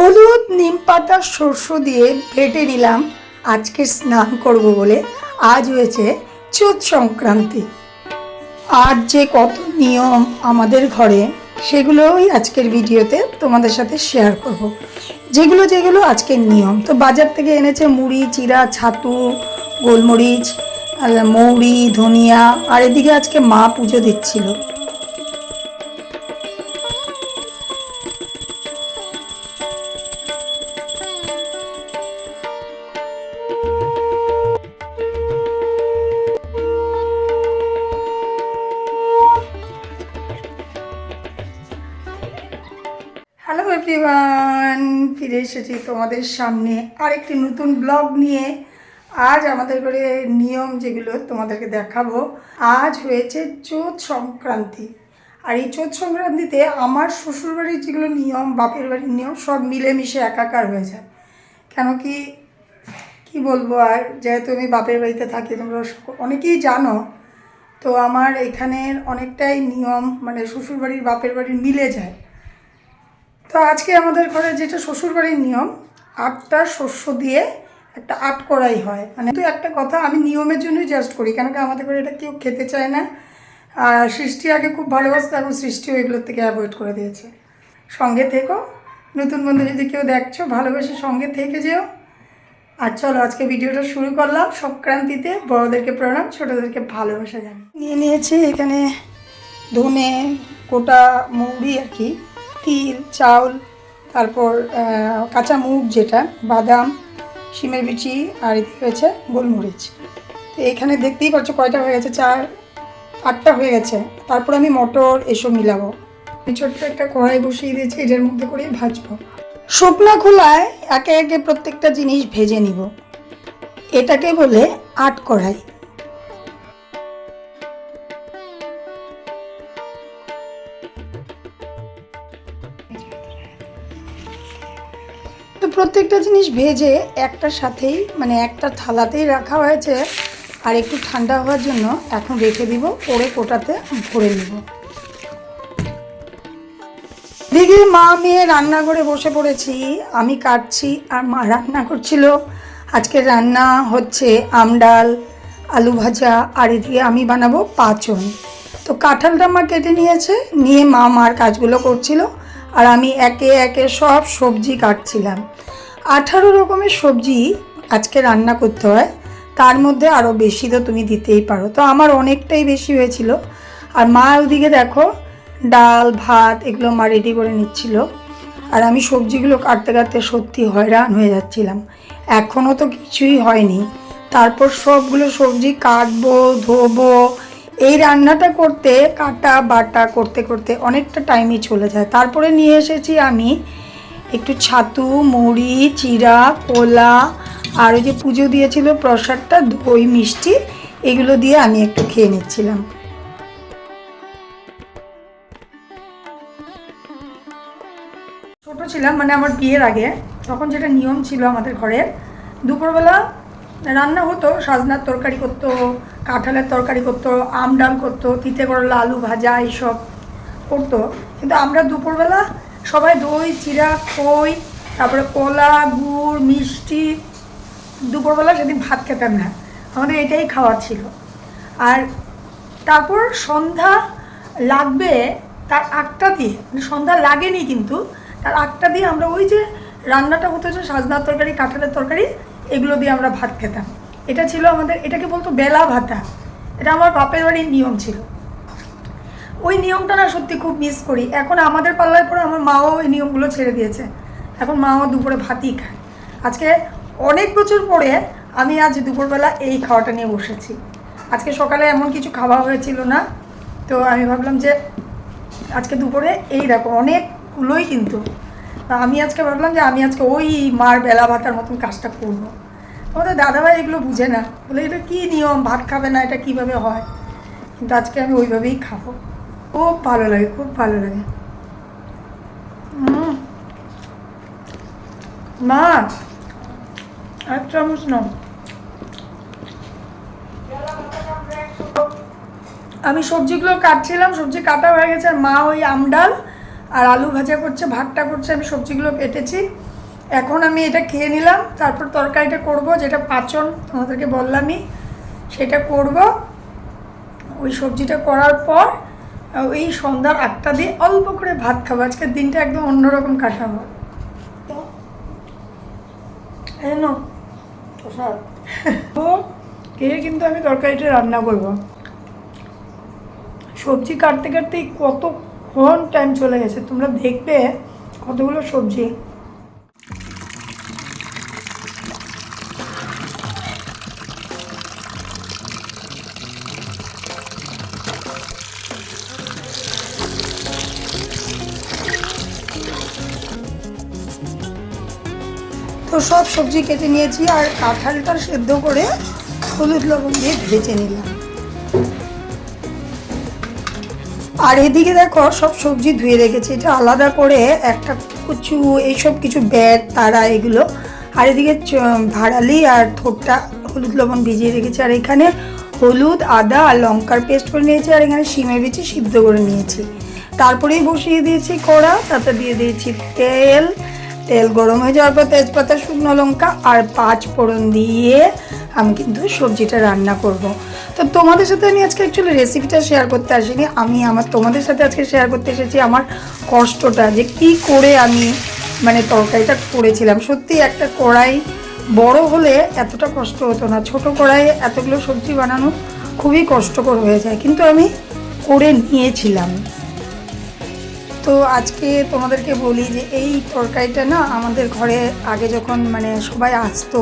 হলুদ নিম পাতা সর্ষ দিয়ে ফেটে নিলাম। আজকে স্নান করব বলে আজ হয়েছে চোৎ সংক্রান্তি। আর যে কত নিয়ম আমাদের ঘরে, সেগুলোই আজকের ভিডিওতে তোমাদের সাথে শেয়ার করব। যেগুলো যেগুলো আজকের নিয়ম। তো বাজার থেকে এনেছে মুড়ি, চিরা, ছাতু, গোলমরিচ মৌরি, ধনিয়া। আর এদিকে আজকে মা পুজো দিচ্ছিল। হ্যালো এভরিওয়ান ফিরে এসেছি তোমাদের সামনে আরেকটি নতুন ব্লগ নিয়ে। আজ আমাদের ঘরে নিয়ম যেগুলো তোমাদেরকে দেখাবো, আজ হয়েছে চোৎ সংক্রান্তি। আর এই চোৎ সংক্রান্তিতে আমার শ্বশুরবাড়ির যেগুলো নিয়ম, বাপের বাড়ির নিয়ম, সব মিলেমিশে একাকার হয়ে যায়। কেন কি কি বলব আর, যেহেতু আমি বাপের বাড়িতে থাকি, তোমরা অনেকেই জানো। তো আমার এখানের অনেকটাই নিয়ম মানে শ্বশুরবাড়ির বাপের বাড়ির মিলে যায়। তো আজকে আমাদের ঘরে যেটা শ্বশুরবাড়ির নিয়ম, আটটা শস্য দিয়ে একটা আট করাই হয়। মানে তো একটা কথা, আমি নিয়মের জন্যই জাস্ট করি, কেন কি আমাদের ঘরে এটা কেউ খেতে চায় না। আর সৃষ্টি আগে খুব ভালোবাসতো, এখন সৃষ্টিও এগুলোর থেকে অ্যাভয়েড করে দিয়েছে। সঙ্গে থেকো, নতুন বন্ধু যদি কেউ দেখছ, ভালোবেসে সঙ্গে থেকে যেও। আর চলো, আজকে ভিডিওটা শুরু করলাম। সংক্রান্তিতে বড়োদেরকে প্রণাম, ছোটোদেরকে ভালোবাসা জানি নিয়ে নিয়েছি এখানে ধনে গোটা মৌরি আর কি। তিল, চাউল, তারপর কাঁচা মুগ যেটা, বাদাম, শিমের বিচি, আর এদিকে হয়েছে গোলমরিচ। তো এখানে দেখতেই পাচ্ছ কয়টা হয়ে গেছে, চার, আটটা হয়ে গেছে। তারপর আমি মটর এসব মিলাবো। আমি ছোট্ট একটা কড়াই বসিয়ে দিয়েছি, এটার মধ্যে করে ভাজবো। শুকনো খোলায় একে একে প্রত্যেকটা জিনিস ভেজে নিব। এটাকে বলে আট কড়াই। তো প্রত্যেকটা জিনিস ভেজে একটার সাথেই মানে একটা থালাতেই রাখা হয়েছে। আর একটু ঠান্ডা হওয়ার জন্য এখন রেখে দিব, পরে কোটাতে ভরে নিব। দিদি মা মেয়ে রান্না করে বসে পড়েছি, আমি কাটছি আর মা রান্না করছিল। আজকে রান্না হচ্ছে আমডাল আলু ভাজা, আর এদিকে আমি বানাবো পাঁচন। তো কাঁঠালটা মা কেটে নিয়েছে, নিয়ে মা মার কাজগুলো করছিল। আর আমি একে একে সব সবজি কাটছিলাম। আঠারো রকমের সবজি আজকে রান্না করতে হয়। তার মধ্যে আরও বেশি তো তুমি দিতেই পারো। তো আমার অনেকটাই বেশি হয়েছিল। আর মা ওদিকে দেখো, ডাল, ভাত এগুলো মা রেডি করে নিচ্ছিল। আর আমি সবজিগুলো কাটতে কাটতে সত্যি হয়রান হয়ে যাচ্ছিলাম। এখনও তো কিছুই হয়নি। তারপর সবগুলো সবজি কাটবো, ধোবো এই রান্নাটা করতে, কাটা, বাটা করতে করতে অনেকটা টাইমই চলে যায়। তারপরে নিয়ে এসেছি আমি একটু ছাতু, মুড়ি চিরা কোলা আর ওই যে পুজো দিয়েছিল প্রসাদটা, দই, মিষ্টি, এগুলো দিয়ে আমি একটু খেয়ে নিচ্ছিলাম। ছোট ছিলাম মানে আমার বিয়ের আগে। তখন যেটা নিয়ম ছিল আমাদের ঘরে, দুপুরবেলা রান্না হতো, সাজনার তরকারি করতো কাঁঠালের তরকারি করতো, আম ডাল করতো, তিতে করলা, আলু ভাজা এইসব করতো। কিন্তু আমরা দুপুরবেলা সবাই দই, চিরা, খই, তারপরে কলা, গুড়, মিষ্টি দুপুরবেলা সেদিন ভাত খেতাম না। আমাদের এটাই খাওয়ার ছিল। আর তারপর সন্ধ্যা লাগবে তার আটটা দিয়ে মানে সন্ধ্যা লাগেনি কিন্তু, তার আটটা দিয়ে আমরা ওই যে রান্নাটা হতো যে সাজনার তরকারি, কাঁঠালের তরকারি, এগুলো দিয়ে আমরা ভাত খেতাম। এটা ছিল আমাদের, এটাকে বলতো বেলা ভাতা। এটা আমার বাপের বাড়ির নিয়ম ছিল। ওই নিয়মটা না সত্যি খুব মিস করি। এখন আমাদের পাল্লার পরে আমার মাও ওই নিয়মগুলো ছেড়ে দিয়েছে। এখন মাও দুপুরে ভাতই খায়। আজকে অনেক বছর পরে আমি আজ দুপুরবেলা এই খাওয়াটা নিয়ে বসেছি। আজকে সকালে এমন কিছু খাওয়া হয়েছিল না, তো আমি ভাবলাম যে আজকে দুপুরে এই দেখো, অনেকগুলোই কিন্তু। আমি আজকে ভাবলাম যে আমি আজকে ওই মার বেলা ভাতার মতন কাজটা করব। আমাদের দাদাভাই এগুলো বুঝে না। বলে, এটা কী নিয়ম? ভাত খাবে না, এটা কীভাবে হয়? কিন্তু আজকে আমি ওইভাবেই খাব। খুব ভালো লাগে, খুব ভালো লাগে। মা এক চামচ নাও। আমি সবজিগুলো কাটছিলাম, সবজি কাটা হয়ে গেছে। আর মা ওই আমডাল আর আলু ভাজা করছে, ভাতটা করছে, আমি সবজিগুলো কেটেছি। এখন আমি এটা খেয়ে নিলাম, তারপর তরকারিটা করব, যেটা পাচন তোমাদেরকে বললামই, সেটা করব। ওই সবজিটা করার পর ওই সন্ধ্যার আটটা দিয়ে অল্প করে ভাত খাব। আজকের দিনটা একদম অন্যরকম কাটাবো। তো, খেয়ে কিন্তু আমি তরকারিটা রান্না করব। সবজি কাটতে কাটতে কতক্ষণ টাইম চলে গেছে? তোমরা দেখবে কতগুলো সবজি। সব সবজি কেটে নিয়েছি আর কাঁঠালটা সেদ্ধ করে হলুদ লবণ দিয়ে ভেজে নিলাম। আর এদিকে দেখো সব সবজি ধুয়ে রেখেছি। এটা আলাদা করে একটা কুচু এইসব কিছু ব্যাট, তারা এগুলো। আর এদিকে ভাড়ালি আর থোটটা হলুদ লবণ ভিজিয়ে রেখেছি। আর এখানে হলুদ, আদা আর লঙ্কার পেস্ট করে নিয়েছি আর এখানে সিমে বিচি সিদ্ধ করে নিয়েছি। তারপরেই বসিয়ে দিয়েছি কড়া, তাতে দিয়ে দিয়েছি তেল তেল গরম হয়ে যাওয়ার পর তেজপাতা, শুকনো লঙ্কা আর পাঁচ ফোড়ন দিয়ে আমি কিন্তু সবজিটা রান্না করব। তো তোমাদের সাথে আমি আজকে অ্যাকচুয়ালি রেসিপিটা শেয়ার করতে আসিনি। আমি আমার তোমাদের সাথে আজকে শেয়ার করতে এসেছি আমার কষ্টটা যে কি করে আমি মানে তরকারিটা করেছিলাম। সত্যি একটা কড়াই বড় হলে এতটা কষ্ট হতো না। ছোট কড়াইয়ে এতগুলো সবজি বানানো খুবই কষ্টকর হয়ে যায়। কিন্তু আমি করে নিয়েছিলাম। তো আজকে তোমাদেরকে বলি যে এই তরকারিটা না আমাদের ঘরে আগে যখন মানে সবাই আসতো,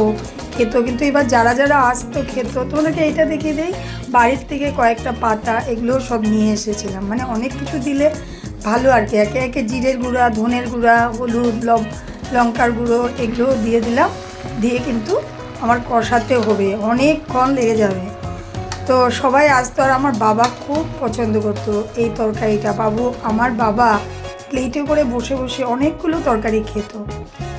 খেত, কিন্তু এবার যারা যারা আসতো, খেত, তোমাদেরকে এইটা দেখিয়ে দেই, বাড়ির থেকে কয়েকটা পাতা এগুলো সব নিয়ে এসেছিলাম। মানে অনেক কিছু দিলে ভালো আর কি। একে একে জিরের গুঁড়া, ধনের গুঁড়া, হলুদ লব লঙ্কার গুঁড়ো এগুলো দিয়ে দিলাম। দিয়ে কিন্তু আমার কষাতে হবে। অনেকক্ষণ লেগে যাবে। তো সবাই আসতো আর আমার বাবা খুব পছন্দ করতো এই তরকারিটা। বাবু আমার বাবা প্লেটে করে বসে বসে অনেকগুলো তরকারি খেত।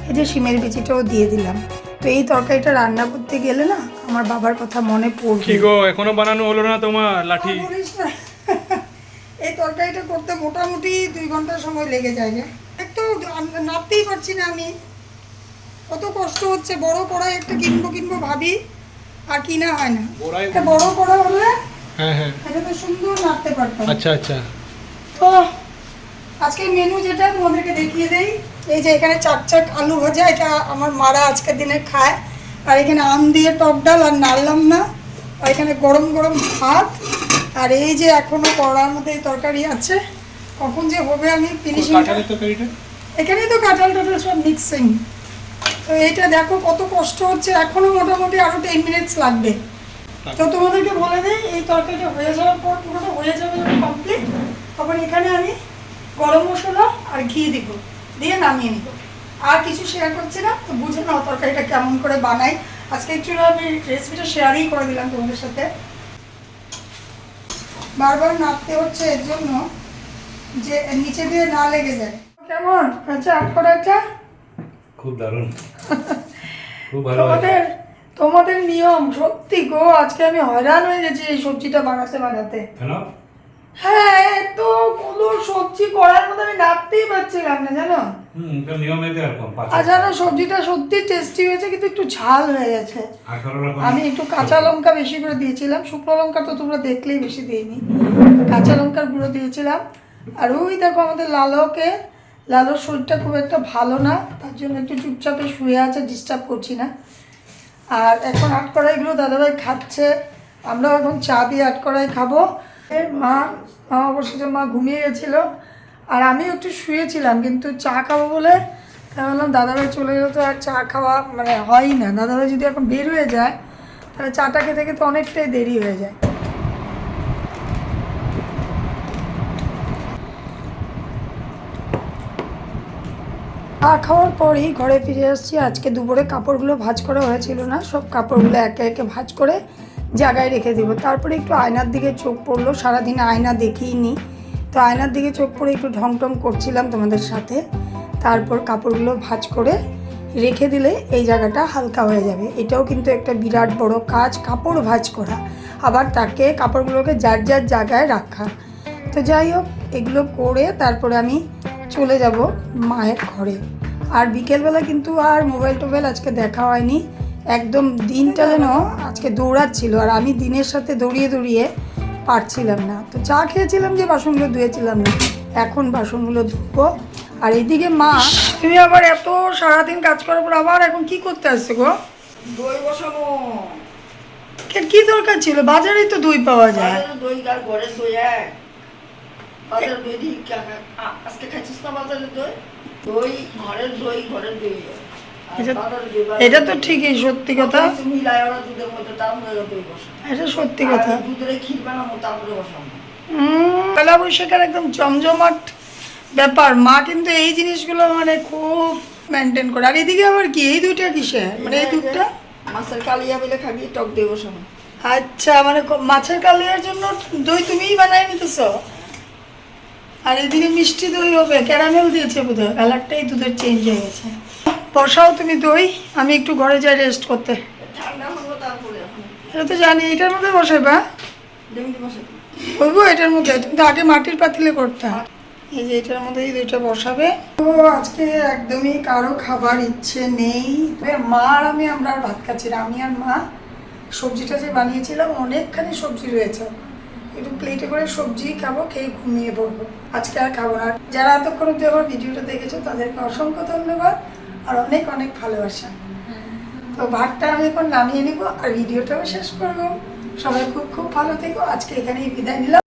এই যে সিমের বিচিটাও দিয়ে দিলাম। তো এই তরকারিটা রান্না করতে গেলে না আমার বাবার কথা মনে পড়বে। কি গো এখনও বানানো হলো না তোমার লাঠি। এই তরকারিটা করতে মোটামুটি দুই ঘণ্টা সময় লেগে যায় রে। একটু নাপতেই পারছি না আমি। কত কষ্ট হচ্ছে বড় কড়াই একটা কিনবো কিনবো ভাবি। আর কিনা হয় না। একটা বড় কড়া হলে হ্যাঁ হ্যাঁ। এটা তো সুন্দর নাড়তে পারতাম আচ্ছা আচ্ছা। তো আজকের মেনু যেটা তোমাদেরকে দেখিয়ে দেই এই যে এখানে চাক চাক আলু ভাজা এটা আমার মারা আজকের দিনে খায়। আর এখানে আম দিয়ে টক ডাল আর নাড়লাম না। আর এখানে গরম গরম ভাত। আর এই যে এখনও কড়ার মধ্যে তরকারি আছে। কখন যে হবে আমি ফিনিশিং এখানেই তো কাঁঠাল টাঠাল সব মিক্সিং তো এইটা দেখো কত কষ্ট হচ্ছে। এখনও মোটামুটি আরও টেন মিনিটস লাগবে। তো তোমাদেরকে বলে দিই এই তরকারিটা হয়ে যাওয়ার পর পুরোটা হয়ে যাবে কমপ্লিট তখন এখানে আমি গরম মশলা আর ঘি দিব। দিয়ে নামিয়ে নিব। আর কিছু শেয়ার করছি না তো বুঝে নাও তরকারিটা কেমন করে বানাই। আজকে একচুয়ালি আমি রেসিপিটা শেয়ারই করে দিলাম তোমাদের সাথে। বারবার নাড়তে হচ্ছে এর জন্য যে নিচে দিয়ে না লেগে যায়। কেমন? আচ্ছা আট করাটা খুব দারুণ। খুব ভালো তোমাদের তোমাদের নিয়ম সত্যি গো আজকে আমি হয়রান হয়ে গেছি এই সবজিটা বানাতে বানাতে। কেন? হ্যাঁ এতগুলো সবজি করার মধ্যে আমি নাড়তেই পারছিলাম না জানো? তো আর জানো সবজিটা সত্যি টেস্টি হয়েছে কিন্তু একটু ঝাল হয়ে গেছে। আমি একটু কাঁচা লঙ্কা বেশি করে দিয়েছিলাম শুকনো লঙ্কা তো তোমরা দেখলেই বেশি দিইনি। কাঁচা লঙ্কার গুঁড়ো দিয়েছিলাম। আর ওই দেখো আমাদের লালকে লালোর শরীরটা খুব একটা ভালো না, তার জন্য একটু চুপচাপে শুয়ে আছে ডিস্টার্ব করছি না। আর এখন আট কড়াইগুলো দাদাভাই খাচ্ছে, আমরাও এখন চা দিয়ে আট কড়াই খাব। মা মা অবশেষে মা ঘুমিয়ে গেছিল, আর আমিও একটু শুয়েছিলাম, কিন্তু চা খাব বলে তাই বললাম দাদাভাই চলে গেলে তো আর চা খাওয়া মানে হয়ই না। দাদাভাই যদি এখন বের হয়ে যায়, তাহলে চাটা খেতে খেতে অনেকটাই দেরি হয়ে যায়। চা খাওয়ার পরেই ঘরে ফিরে আসছি। আজকে দুপুরে কাপড়গুলো ভাঁজ করা হয়েছিল না, সব কাপড়গুলো একে একে ভাঁজ করে জায়গায় রেখে দিব। তারপরে একটু আয়নার দিকে চোখ পড়ল, সারাদিন আয়না দেখিনি। তো আয়নার দিকে চোখ পড়ে একটু ঢং টং করছিলাম তোমাদের সাথে। তারপর কাপড়গুলো ভাঁজ করে রেখে দিলে এই জায়গাটা হালকা হয়ে যাবে। এটাও কিন্তু একটা বিরাট বড় কাজ, কাপড় ভাঁজ করা। আবার তাকে কাপড়গুলোকে যার যার জায়গায় রাখা। তো যাই হোক, এগুলো করে তারপরে আমি চলে যাব মায়ের ঘরে। আর বিকেলবেলা কিন্তু আর মোবাইল টোবাইল আজকে দেখা হয়নি। একদম দিনটা যেন আজকে দৌড়াচ্ছিল আর আমি দিনের সাথে দৌড়িয়ে দৌড়িয়ে পারছিলাম না। তো চা খেয়েছিলাম যে বাসনগুলো ধুয়েছিলাম না এখন বাসনগুলো ধুবো। আর এদিকে মা তুমি আবার এত সারাদিন কাজ করার পর আবার এখন কি করতে আসছো গো? দই বসাবো। কি দরকার ছিল? বাজারেই তো দই পাওয়া যায়। দই আর ঘরের দই আজকে খাইছিস না বাজারের দই? দই ঘরের দই ঘরের দই এটা- তো ঠিকই সত্যি কথা। ওরা দুধের মধ্যে দই এটা সত্যি কথা। দুধের ক্ষীর বানাবো তারপরে বসাবো পয়লা বৈশাখের একদম জমজমাট ব্যাপার। মা কিন্তু এই জিনিসগুলো মানে খুব মেনটেন করে। আর এদিকে আবার কি? এই দুইটা কিসে? মানে এই দুধটা? মাছের কালিয়া বলে খাবি টক দই বসাবো আচ্ছা মানে মাছের কালিয়ার জন্য দই তুমিই বানাই নিতেছ? আর এদিকে মিষ্টি দই হবে, ক্যারামেল দিয়েছে বোধহয়, কালারটাই দুধের চেঞ্জ হয়ে গেছে। বসাও তুমি দই, আমি একটু ঘরে যাই রেস্ট করতে। এটা তো জানি, এটার মধ্যে বসাবা বা বলব এটার মধ্যে, তুমি তো আগে মাটির পাতিলে করতে। এই যে এটার মধ্যে এই দুইটা বসাবে। তো আজকে একদমই কারও খাবার ইচ্ছে নেই। তবে মা আর আমি, আমরা আর ভাত খাচ্ছি আমি আর মা সবজিটা যে বানিয়েছিলাম, অনেকখানি সবজি রয়েছে। একটু প্লেটে করে সবজি খাব, খেয়ে ঘুমিয়ে পড়ব। আজকে আর খাব না। যারা এতক্ষণ অব্দি আমার ভিডিওটা দেখেছ, তাদেরকে অসংখ্য ধন্যবাদ আর অনেক অনেক ভালোবাসা। তো ভাতটা আমি এখন নামিয়ে নিব আর ভিডিওটাও শেষ করব। সবাই খুব খুব ভালো থেকো। আজকে এখানেই বিদায় নিলাম।